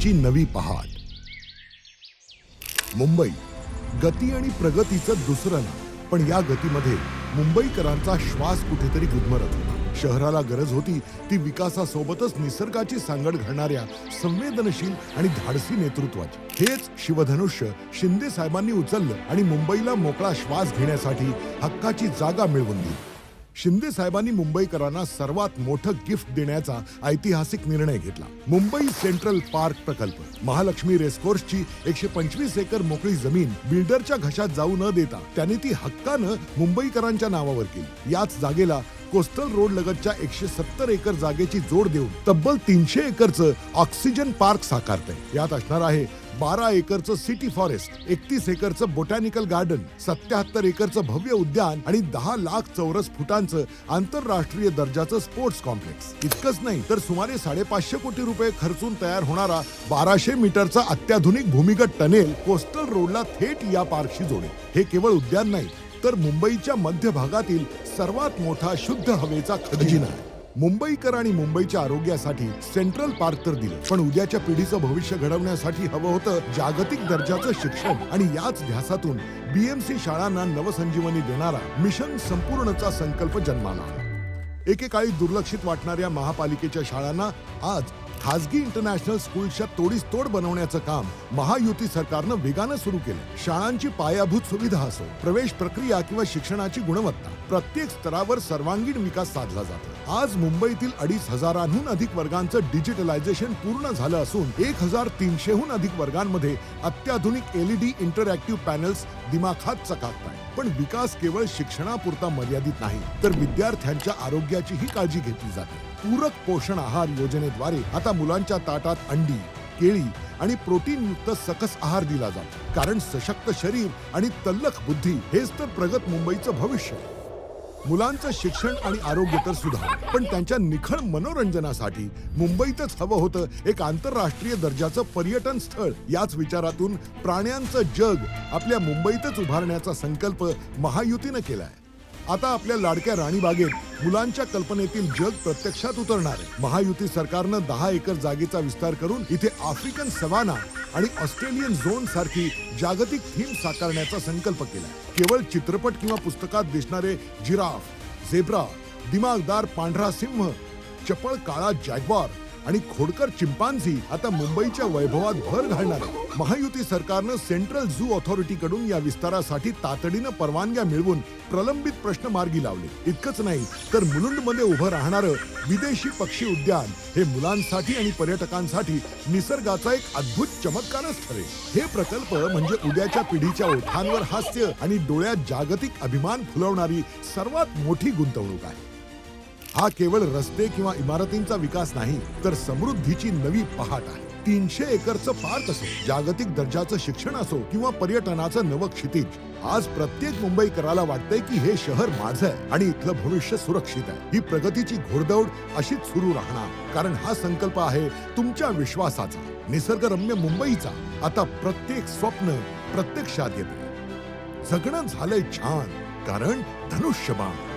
समृद्धीची नवी पहाट. मुंबई. गती आणि प्रगतीचं दुसरं नाव. पण या गतीमध्ये मुंबईकरांचा श्वास कुठेतरी गुदमरत होता. शहराला गरज होती ती विकासासोबतच निसर्गाची सांगड घालणाऱ्या संवेदनशील आणि धाडसी नेतृत्वाची. हेच शिवधनुष्य शिंदे साहेबांनी उचललं आणि मुंबईला मोकळा श्वास घेण्यासाठी हक्काची जागा मिळवून दिली. शिंदे साहेबांनी मुंबईकरांना सर्वात मोठं गिफ्ट देण्याचा ऐतिहासिक निर्णय घेतला. मुंबई सेंट्रल पार्क प्रकल्प. महालक्ष्मी रेसकोर्सची एकशे पंचवीस एकर मोकळी जमीन बिल्डरच्या घशात जाऊ न देता त्यांनी ती हक्कानं मुंबईकरांच्या नावावर केली. याच जागेला कोस्टल रोड लगतच्या एकशे सत्तर एकर जागेची जोड देऊन तब्बल तीनशे एकरचं ऑक्सिजन पार्क साकारतंय. यात असणार आहे बारा एकरचं सिटी फॉरेस्ट एकतीस एकरचं बोटॅनिकल गार्डन सत्याहत्तर एकरचं भव्य उद्यान आणि दहा लाख चौरस फुटांचं आंतरराष्ट्रीय दर्जाचं स्पोर्ट्स कॉम्प्लेक्स. इतकंच नाही तर सुमारे साडेपाचशे कोटी रुपये खर्चून तयार होणारा बाराशे मीटरचा अत्याधुनिक भूमिगत टनेल कोस्टल रोडला थेट या पार्कशी जोडेल. हे केवळ उद्यान नाही तर मुंबईच्या मध्य भागातील सर्वात मोठा शुद्ध हवेचा खजिना आहे. मुंबईकर आणि मुंबईच्या आरोग्यासाठी सेंट्रल पार्क तर दिलं. पण उद्याच्या पिढीचं भविष्य घडवण्यासाठी हवं होतं जागतिक दर्जाचं शिक्षण. आणि याच ध्यासातून बीएमसी शाळांना नवसंजीवनी देणारा मिशन संपूर्णचा संकल्प जन्माला एकेकाळी दुर्लक्षित वाटणाऱ्या महापालिकेच्या शाळांना आज खासगी इंटरनॅशनल स्कूलच्या तोडीस तोड बनवण्याचं काम महायुती सरकारनं वेगानं सुरू केलं. शाळांची पायाभूत सुविधा असो प्रवेश प्रक्रिया किंवा शिक्षणाची गुणवत्ता प्रत्येक स्तरावर सर्वांगीण विकास साधला जातो. आज मुंबईतील अडीच हजारांहून अधिक वर्गांचं डिजिटलायझेशन पूर्ण झालं असून एक हजार तीनशेहून अधिक वर्गांमध्ये अत्याधुनिक एलईडी इंटरॅक्टिव्ह पॅनल्स दिमाखात चकाकताय पण विकास केवळ शिक्षणापुरता मर्यादित नाही तर विद्यार्थ्यांच्या आरोग्याचीही काळजी घेतली जाते. पूरक पोषण आहार योजनेद्वारे आता मुलांच्या ताटात अंडी केळी आणि प्रोटीन युक्त सकस आहार दिला जातो. कारण सशक्त शरीर आणि तल्लख बुद्धी हेच तर प्रगत मुंबईचं भविष्य आहे. मुलांचं शिक्षण आणि आरोग्य तर सुधार पण त्यांच्या निखळ मनोरंजनासाठी मुंबईतच हवं होतं एक आंतरराष्ट्रीय दर्जाचं पर्यटन स्थळ. याच विचारातून प्राण्यांचं जग आपल्या मुंबईतच उभारण्याचा संकल्प महायुतीनं केलाय. आता आपल्या लाडक्या राणीबागेत मुलांच्या कल्पनेतील जग प्रत्यक्षात उतरणार आहे. महायुती सरकारनं दहा एकर जागेचा विस्तार करून इथे आफ्रिकन सवाना आणि ऑस्ट्रेलियन झोन सारखी जागतिक थीम साकारण्याचा संकल्प केला केवळ चित्रपट किंवा पुस्तकात दिसणारे जिराफ झेब्रा दिमागदार पांढरा सिंह चपळ काळा जॅग्वार आणि खोडकर चिंपांझी आता मुंबईच्या वैभवात भर घालणार आहे. महायुती सरकारनं सेंट्रल झू ऑथॉरिटी कडून या विस्तारासाठी तातडीनं परवानग्या मिळवून प्रलंबित प्रश्न मार्गी लावले. इतकंच नाही तर मुलुंडमध्ये उभं राहणारं विदेशी पक्षी उद्यान हे मुलांसाठी आणि पर्यटकांसाठी निसर्गाचा एक अद्भुत चमत्कारच ठरेल. हे प्रकल्प म्हणजे उद्याच्या पिढीच्या ओठांवर हास्य आणि डोळ्यात जागतिक अभिमान फुलवणारी सर्वात मोठी गुंतवणूक आहे. हा केवळ रस्ते किंवा इमारतींचा विकास नाही तर समृद्धीची नवी पहाट आहे. तीनशे एकरचं पार्क असो जागतिक दर्जाचं शिक्षण असो किंवा पर्यटनाचं नवं क्षितिज आज प्रत्येक मुंबईकराला वाटतंय की हे शहर माझं आहे आणि इथलं भविष्य सुरक्षित आहे. ही प्रगतीची घोडदौड अशीच सुरू राहणार. कारण हा संकल्प आहे तुमच्या विश्वासाचा निसर्गरम्य मुंबईचा. आता प्रत्येक स्वप्न प्रत्यक्षात येते. जगणं झालंय छान कारण धनुष्यबाण.